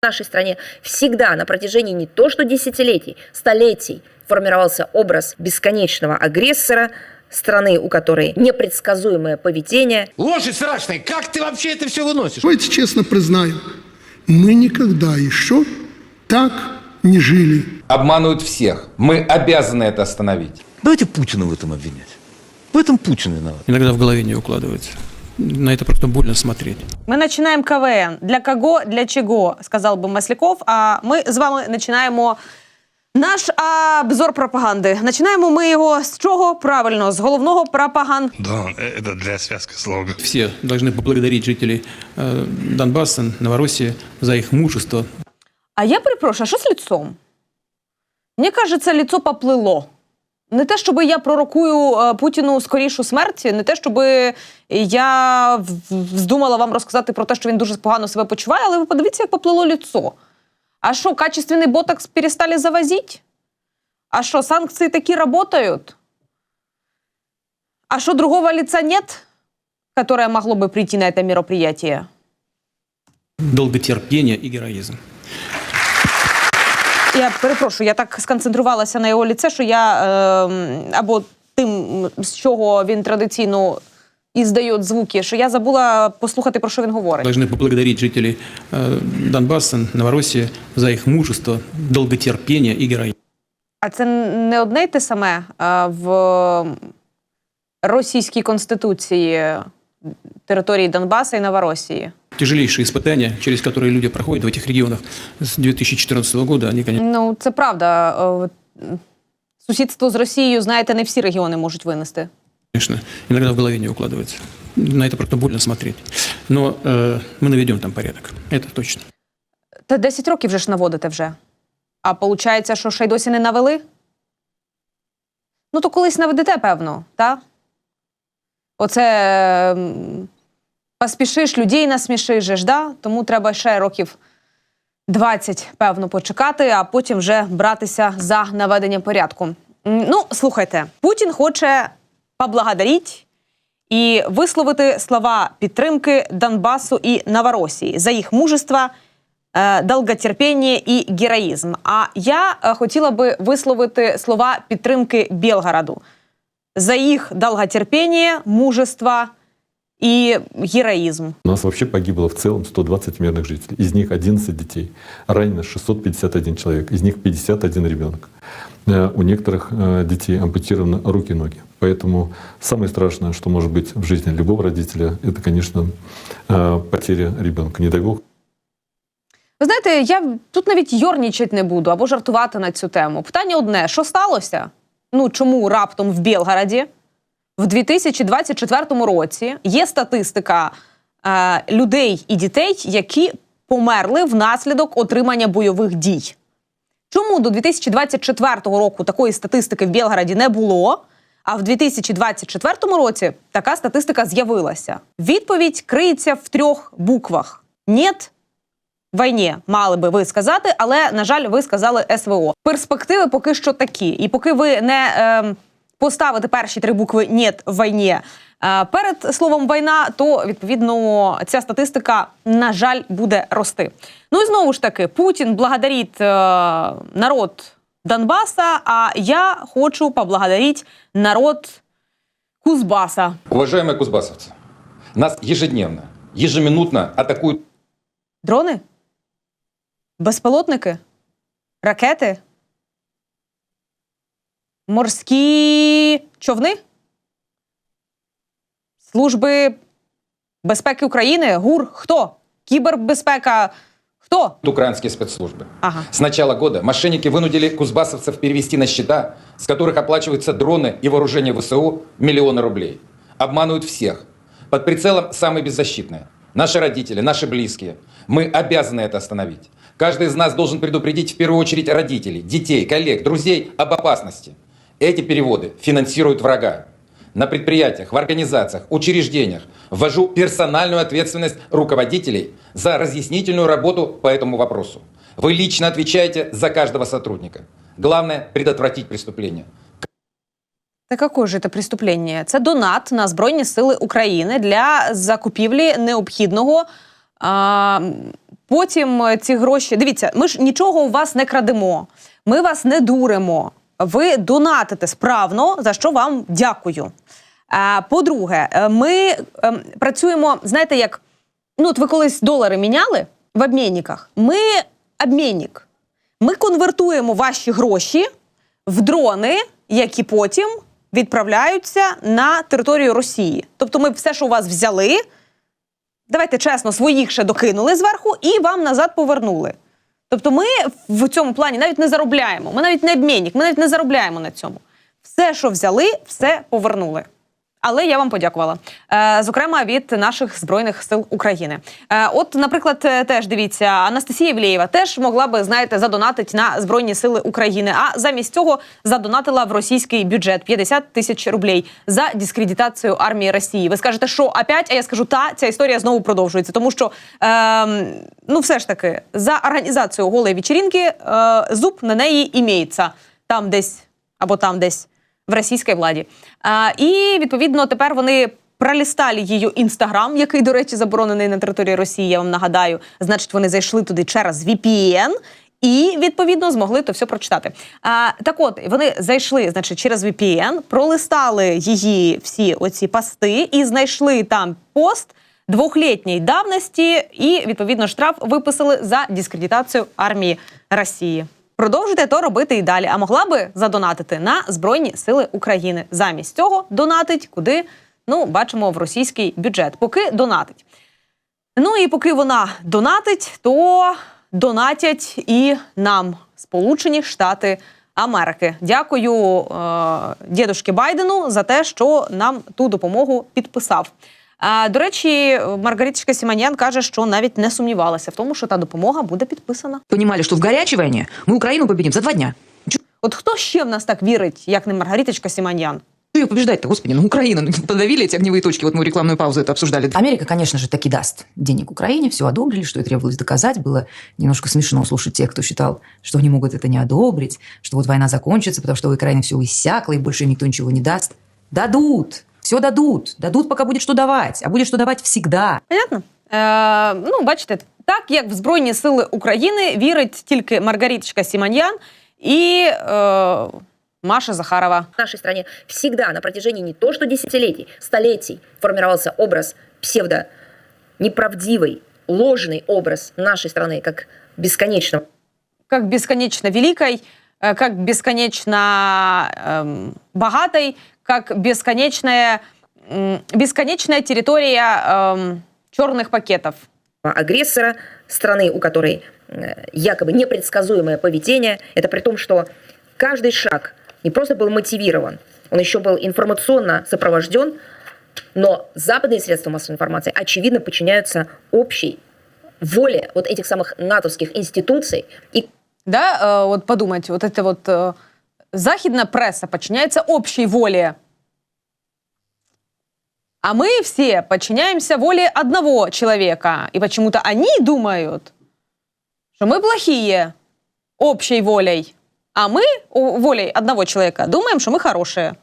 В нашей стране всегда на протяжении не то что десятилетий, столетий формировался образ бесконечного агрессора, страны, у которой непредсказуемое поведение, Лошадь страшная, как ты вообще это все выносишь? Давайте честно признаем, мы никогда еще так не жили. Обманывают всех. Мы обязаны это остановить. Давайте Путина в этом обвинять. В этом Путин виноват. Иногда в голове не укладывается. На это просто больно смотреть. Ми починаємо КВН. Для кого, для чого, сказав би Масляков. А ми з вами починаємо наш обзор пропаганди. Починаємо ми його з чого? Правильно, з головного пропаганд. Да, это для связки слога. Все должны поблагодарить жителей э, Донбасса, Новороссии за их мужество. А я перепрошую, а що з лицом? Мені кажеться, лицо поплило. Не те, щоб я пророкую е, Путіну скорішу смерть, не те, щоб я в- вам розказати про те, що він дуже погано себе почуває, але ви подивіться, як поплило лицо. А що, качественний ботокс перестали завозить? А що, санкції такі работают? А что, другого лица нет, которое могло бы прийти на это мероприятие? Долготерпение и героизм. Я перепрошую, я так сконцентрувалася на його ліце, що я е, або тим, з чого він традиційно і здає звуки, що я забула послухати, про що він говорить. Должны поблагодарить жителей э, Донбасса, Новороссии за их мужество, долготерпение и героизм. А це не одне й те саме е, в російській конституції території Донбасу і Новоросії. Тяжелейшие испытания, через которые люди проходят в этих регионах с 2014 года, они, конечно, Ну, це правда. Е, Сусідство з Росією, знаєте, не всі регіони можуть винести. иногда в голове не укладывается. На это просто больно смотреть. Но э, мы наведем там порядок. Это точно. Та 10 років вже ж наводите вже. А виходить, що ще й досі не навели? Ну, то колись наведете, певно, так? Оце поспішиш, людей насмішиш, да? тому треба ще років 20, певно, почекати, а потім вже братися за наведення порядку. Ну, слухайте, Путін хоче поблагодарить і висловити слова підтримки Донбасу і Новоросії за їх мужество, е, долготерпіння і героїзм. А я е, хотіла би висловити слова підтримки Белгороду за їх долготерпіння, мужество і героїзм. У нас вообще погибло в целом 120 мирных жителей. Из них 11 детей. Ранено 651 человек. Из них 51 ребенок. Э, У некоторых э, детей ампутированы руки и ноги. Поэтому самое страшное, что может быть в жизни любого родителя, это, конечно, э, потеря ребенка. Не дай бог, Ви знаєте, я тут навіть йорнічать не буду або жартувати на цю тему. Питання одне: що сталося? Ну чому раптом в Білгороді в 2024 році є статистика е, людей і дітей, які померли внаслідок отримання бойових дій? Чому до 2024 року такої статистики в Білгороді не було? А в 2024 році така статистика з'явилася. Відповідь криється в трьох буквах: «Нєт», війні мали би ви сказати, але на жаль, ви сказали СВО. Перспективи поки що такі. І поки ви не е, поставите перші три букви «Нєт» в війні е, перед словом війна, то відповідно ця статистика, на жаль, буде рости. Ну і знову ж таки, Путін благодарить е, народ Донбаса, а я хочу поблагодарить народ Кузбаса. Уважаемые кузбассовцы, нас ежедневно, ежеминутно атакуют Дрони? Безпілотники? Ракети? Морські човни? Служби безпеки України? ГУР? Хто? Кібербезпека? Хто? украинские спецслужбы. Ага. С начала года мошенники вынудили кузбассовцев перевести на счета, с которых оплачиваются дроны и вооружение ВСУ миллионы рублей. Обманывают всех. Под прицелом самые беззащитные. Наши родители, наши близкие. Мы обязаны это остановить. Каждый из нас должен предупредить в первую очередь родителей, детей, коллег, друзей об опасности. Эти переводы финансируют врага. На предприятиях, в организациях, учреждениях ввожу персональную ответственность руководителей за разъяснительную работу по этому вопросу. Вы лично отвечаете за каждого сотрудника. Главное – предотвратить преступление. Та какое же це преступлення? Це донат на Збройні Сили України для закупівлі необхідного а, потім е, ці гроші. Дивіться, ми ж нічого у вас не крадемо, ми вас не дуримо. Ви донатите справно, за що вам дякую. А, По-друге, е, ми ем, працюємо, знаєте, як ну, от ви колись долари міняли в обмінниках. Ми обмінник. Ми конвертуємо ваші гроші в дрони, які потім відправляються на територію Росії. Тобто, ми все, що у вас взяли, давайте чесно, своїх ще докинули зверху і вам назад повернули. Тобто, ми в цьому плані навіть не заробляємо. Ми навіть не обмінник, ми навіть не заробляємо на цьому. Все, що взяли, все повернули. Але я вам подякувала. Е, зокрема, від наших збройних сил України. Е, от, наприклад, е, теж дивіться, Анастасія Євлеєва теж могла би, знаєте, задонатити на Збройні Сили України. А замість цього задонатила в російський бюджет 50 тисяч рублей за дискредитацію армії Росії. Ви скажете, що опять? А я скажу, та ця історія знову продовжується, тому що е, ну, все ж таки, за організацію голої вечірінки е, зуб на неї імеється там десь або там десь в російській владі. А, і відповідно тепер вони пролістали її інстаграм, який, до речі, заборонений на території Росії. Я вам нагадаю. Значить, вони зайшли туди через VPN. І відповідно змогли то все прочитати. А, так от вони зайшли, значить, через VPN, пролистали її всі оці пости і знайшли там пост двохлітньої давності, і відповідно штраф виписали за дискредитацію армії Росії. Продовжуйте то робити і далі. А могла би задонатити на Збройні Сили України. Замість цього донатить куди? Ну, бачимо в російський бюджет. Поки донатить. Ну і поки вона донатить, то донатять і нам Сполучені Штати Америки. Дякую е, дідушки Байдену за те, що нам ту допомогу підписав. А, до речі, Маргариточка Сіманян каже, що навіть не сумнівалася в тому, що та допомога буде підписана. понимали, что в горячей войне мы Украину победим за два дня. От хто ще в нас так вірить, як не Маргариточка Сіманян? Что ее побеждать-то, господи, ну Украина, ну, подавили эти огневые точки, вот мы в рекламную паузу это обсуждали. Америка, конечно же, таки даст денег Украине, все одобрили, что и требовалось доказать. Было немножко смешно слушать тех, кто считал, что они могут это не одобрить, что вот война закончится, потому что у Украины все иссякло, и больше никто ничего не даст. Дадут, все дадут. Дадут, пока будет что давать. А будет что давать всегда. Понятно? Е, ну, бачите, так як в Збройні Сили України вірить тільки Маргариточка Сіманян і е, Маша Захарова. В нашей стране всегда на протяжении не то что десятилетий, столетий формировался образ псевдо неправдивый, ложный образ нашей страны как бесконечного как бесконечно великой, э, как бесконечно эм, богатой, как бесконечная, бесконечная территория эм, черных пакетов. агрессора, страны, у которой э, якобы непредсказуемое поведение. Это при том, что каждый шаг не просто был мотивирован, он еще был информационно сопровожден, но западные средства массовой информации, очевидно, подчиняются общей воле вот этих самых натовских институций и Да, э, вот подумать, вот это вот э, західна пресса подчиняется общей воле. А мы все подчиняемся воле одного человека. И почему-то они думают, что мы плохие общей волей. А мы о, волей одного человека думаем, что мы хорошие.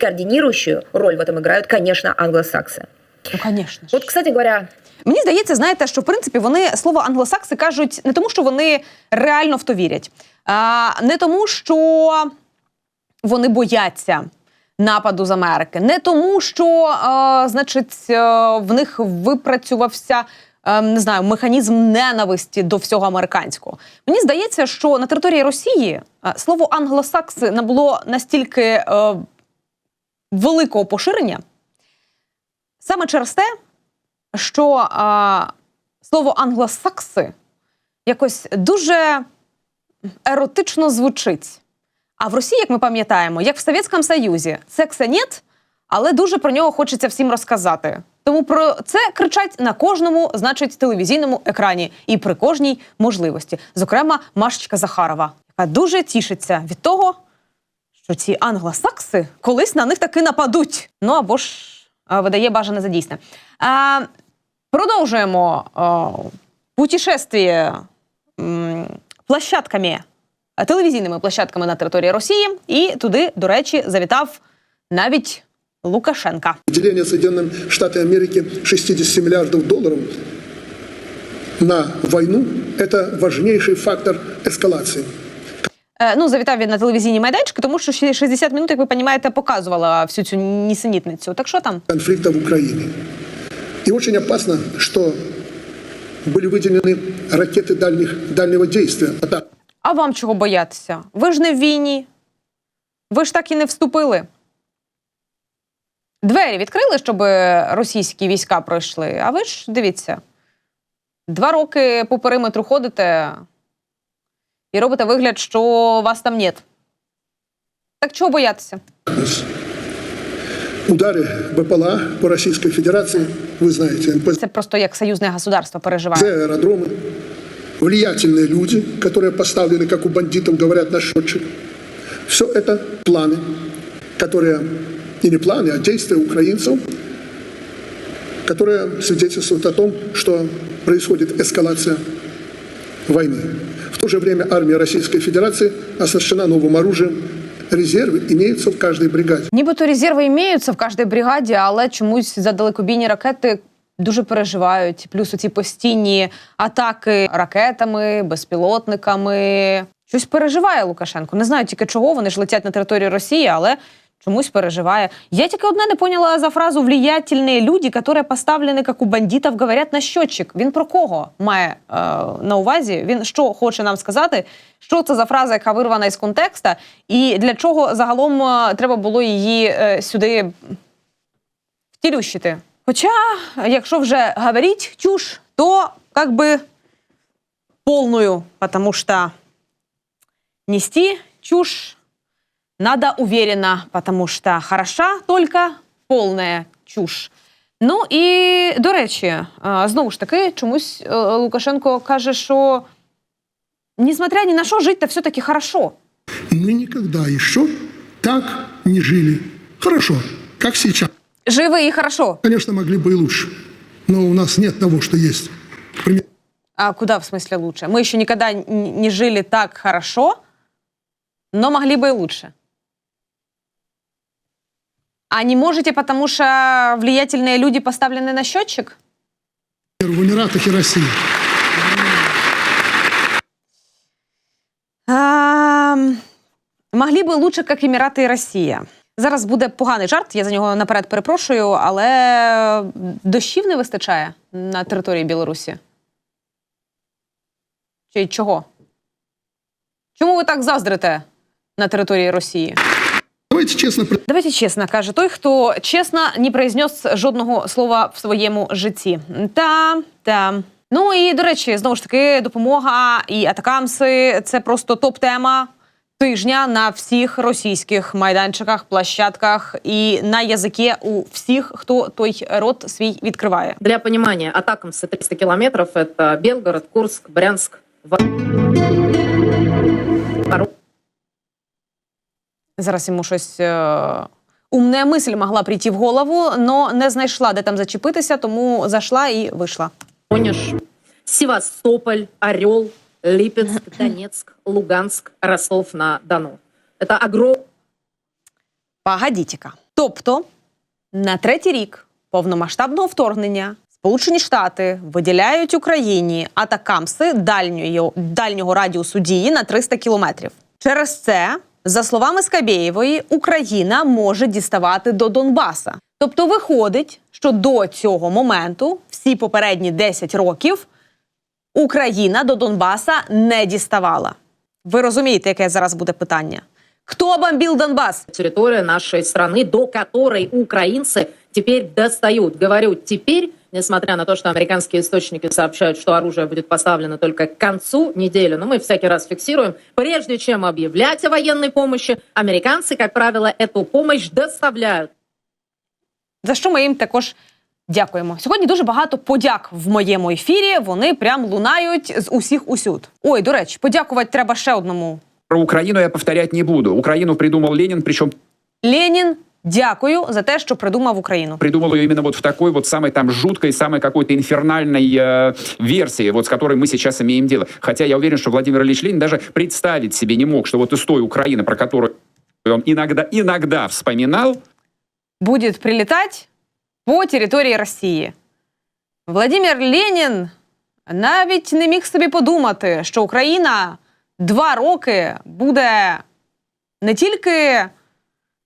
координирующую роль в этом играют, конечно, англосаксы. Ну, конечно. Вот, кстати говоря, Мені здається, знаєте, що в принципі вони слово англосакси кажуть не тому, що вони реально в то вірять, а не тому, що вони бояться нападу з Америки, не тому, що, е, значить, е, в них випрацювався. е, Не знаю, механізм ненависті до всього американського. Мені здається, що на території Росії е, слово англосакси набуло настільки е, великого поширення саме через те, що а, слово англосакси якось дуже еротично звучить. А в Росії, як ми пам'ятаємо, як в Совєтському Союзі, секса нет, але дуже про нього хочеться всім розказати. Тому про це кричать на кожному, значить, телевізійному екрані і при кожній можливості. Зокрема, Машечка Захарова, яка дуже тішиться від того, що ці англосакси колись на них таки нападуть. Ну або ж а, видає бажане за дійсне. А, продовжуємо а, путешествие м, площадками, телевізійними площадками на території Росії. І туди, до речі, завітав навіть Лукашенка. Выделение Соединенным Штатам Америки 60 миллиардов долларов на войну – это важнейший фактор эскалации. Е, ну, завітав він на телевізійні майданчики, тому що ще 60 минут, як ви розумієте, показувала всю цю нісенітницю. Так що там? конфликта в Украине. И очень опасно, что были выделены ракеты дальних, дальнего действия. А так, А вам чого боятися? Ви ж не в війні. Ви ж так і не вступили. Двері відкрили, щоб російські війська пройшли. А ви ж дивіться, два роки по периметру ходите і робите вигляд, що вас там нет. Так чого боятися? удары БПЛА по Российской Федерации, вы знаете, НПЗ, Це просто як союзне государство переживає. аэродромы, влиятельные люди, которые поставлены, как у бандитов говорят, на счетчик. Все это планы, которые, и не планы, а действия украинцев, которые свидетельствуют о том, что происходит эскалация войны. В то же время армия Российской Федерации оснащена новым оружием. Резервы имеются в каждой бригаде. Нібито резерви імеються в кожній бригаді, але чомусь за далекобійні ракети дуже переживають. Плюс оці постійні атаки ракетами, безпілотниками. Щось переживає Лукашенко. Не знаю тільки чого. Вони ж летять на територію Росії, але чомусь переживає. Я тільки одне не поняла за фразу влиятельні люди, які поставлені, як у бандитів, говорять на щотчик. Він про кого має е, на увазі? Він що хоче нам сказати? Що це за фраза, яка вирвана із контекста, і для чого загалом е, треба було її е, сюди втілющити? Хоча, якщо вже говорить чушь, то как бы полную, потому что нести чушь надо уверенно, потому что хороша только полная чушь. Ну і до речі, знову ж таки, чомусь е, Лукашенко каже, що несмотря ні на що, жити все-таки хорошо. Мы никогда еще так не жили. Хорошо, как сейчас. Живи і хорошо. Конечно, могли бы и лучше. Но у нас нет того, что есть. Пример А куда в смысле лучше? Мы еще никогда н- не жили так хорошо, но могли бы и лучше. А не можете, потому что влиятельные люди поставлены на счетчик? в Эмиратах и России. Ем, могли би лучше, як Емірати і Росія. Зараз буде поганий жарт, я за нього наперед перепрошую, але дощів не вистачає на території Білорусі. Чи чого? Чому ви так заздрите на території Росії? Давайте честно при- Давайте чесно, каже той, хто чесно не произнес жодного слова в своєму житті. Та, та. Ну і до речі, знову ж таки, допомога і атакамси це просто топ-тема тижня на всіх російських майданчиках, площадках і на язикі у всіх, хто той рот свій відкриває. Для понимания, Атакамсы 300 километров – это Белгород, Курск, Брянск, Зараз йому щось. Е... Умна мисль могла прийти в голову, але не знайшла, де там зачепитися, тому зайшла і вийшла. Воронеж, Севастополь, Орел, Липецк, Донецк, Луганск, Ростов-на-Дону. Это огромное Погодіть-ка. Тобто на третій рік повномасштабного вторгнення Сполучені Штати виділяють Україні атакамси дальньої, дальнього радіусу дії на 300 кілометрів. Через це, за словами Скабєєвої, Україна може діставати до Донбаса. Тобто, виходить, що до цього моменту, всі попередні 10 років, Україна до Донбаса не діставала. Ви розумієте, яке зараз буде питання? Хто бомбив Донбас? территория нашей страны, до которой украинцы теперь достают. Говорю теперь, несмотря на то, что американские источники сообщают, что оружие будет поставлено только к концу недели, но мы всякий раз фиксируем, прежде чем объявлять о военной помощи, американцы, как правило, эту помощь доставляют. за що ми їм також дякуємо. Сьогодні дуже багато подяк в моєму ефірі. Вони прям лунають з усіх усюд. Ой, до речі, подякувати треба ще одному. Про Украину я повторять не буду. Украину придумал Ленин, причем Ленін, дякую за те, що придумав Україну. придумал ее именно вот в такой вот самой там жуткой, самой какой-то инфернальной э, версии, вот с которой мы сейчас имеем дело. Хотя я уверен, что Владимир Ильич Ленин даже представить себе не мог, что вот из той Украины, про которую он иногда, иногда вспоминал, Будет прилетать по территории России. Владимир Ленин навіть не міг собі подумати, що Україна два роки буде не тільки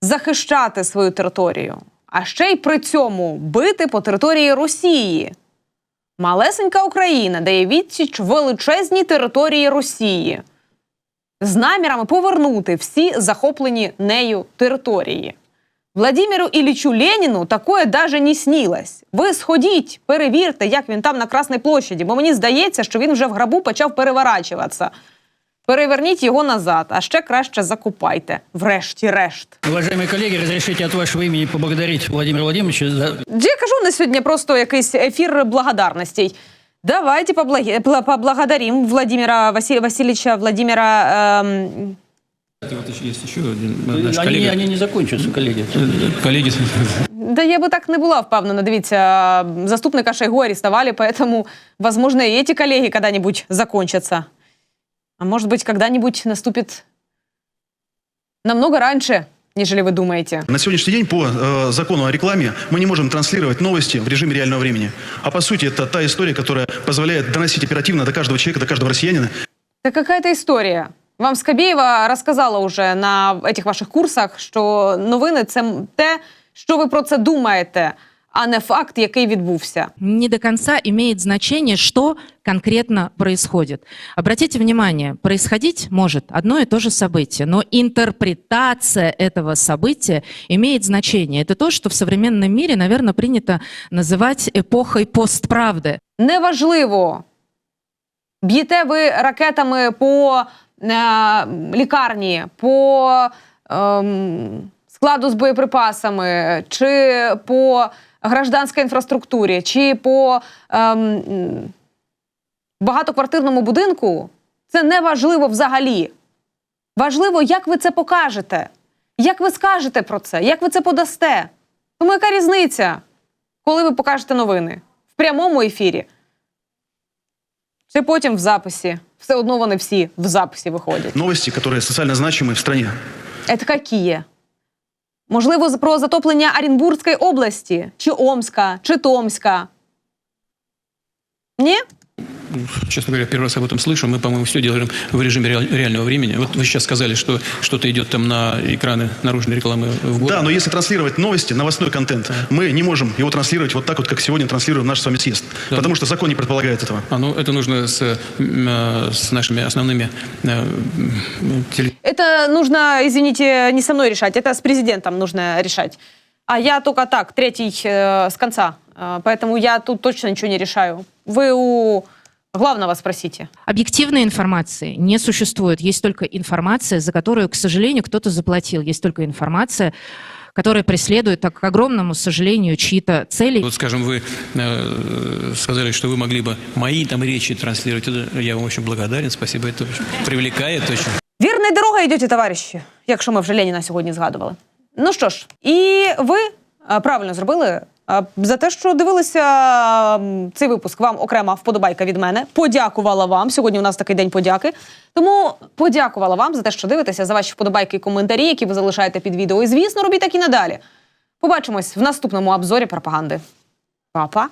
захищати свою територію, а ще й при цьому бити по території Росії. Малесенька Україна дає відсіч величезній території Росії з намірами повернути всі захоплені нею території. Владимиру Іллічу Леніну такое даже не снілось. Ви сходіть, перевірте, як він там на Красній площаді, бо мені здається, що він вже в грабу почав переворачуватися. Переверніть його назад, а ще краще закупайте, врешті-решт. Уважаемые коллеги, разрешите от вашего имени поблагодарить Владимира Владимировича за Я кажу на сьогодні просто якийсь ефір благодарностей. Давайте поблагодарим Владимира Василь... Васильевича Владимира эм, Вот еще- есть еще один наш коллега. Они, не закончатся, коллеги. Коллеги. Да я би так не була впевнена. Дивіться, заступника Шойгу арестовали, поэтому, возможно, и эти коллеги когда-нибудь закончатся. А может быть, когда-нибудь наступит намного раньше, нежели вы думаете. На сегодняшний день по э, закону о рекламе мы не можем транслировать новости в режиме реального времени. А по сути это та история, которая позволяет доносить оперативно до каждого человека, до каждого россиянина Та какая-то історія. Вам Скабєєва розказала уже на этих ваших курсах, що новини це те, що ви про це думаєте, а не факт, який відбувся. Не до конца имеет значение, что конкретно происходит. Обратите внимание, происходить может одно и то же событие, но интерпретация этого события имеет значение. Это то, что в современном мире, наверное, принято называть эпохой постправды. Неважливо, б'єте ви ракетами по е, лікарні, по ем, складу з боєприпасами, чи по гражданській інфраструктурі, чи по ем, багатоквартирному будинку. Це не важливо взагалі. Важливо, як ви це покажете, як ви скажете про це, як ви це подасте. Тому яка різниця, коли ви покажете новини в прямому ефірі? Чи потім в записі. Все одно вони всі в записі виходять. Новості, которые соціально значимі в країні. Це які? Можливо, про затоплення Оренбургської області, чи Омська, чи Томська. Ні? Честно говоря, первый раз об этом слышу. Мы, по-моему, все делаем в режиме реаль- реального времени. Вот вы сейчас сказали, что что-то идет там на экраны наружной рекламы в городе. Да, но если транслировать новости, новостной контент, мы не можем его транслировать вот так вот, как сегодня транслируем наш с вами съезд. Да. Потому что закон не предполагает этого. А, ну, это нужно с, э, с нашими основными э, теле- Это нужно, извините, не со мной решать, это с президентом нужно решать. А я только так, третий э, с конца. Э, поэтому я тут точно ничего не решаю. Вы у главного спросите. Объективной информации не существует. Есть только информация, за которую, к сожалению, кто-то заплатил. Есть только информация, которая преследует, так, к огромному сожалению, чьи-то цели. Вот, скажем, вы э, сказали, что вы могли бы мои там речи транслировать. Это я вам очень благодарен. Спасибо. Это привлекает очень. Вірною дорогою йдете, товариші, якщо ми вже Леніна сьогодні згадували. Ну що ж, і ви а, правильно зробили. За те, що дивилися цей випуск, вам окрема вподобайка від мене. Подякувала вам. Сьогодні у нас такий день подяки. Тому подякувала вам за те, що дивитеся, за ваші вподобайки і коментарі, які ви залишаєте під відео. І звісно, робіть так і надалі. Побачимось в наступному обзорі пропаганди. Па-па!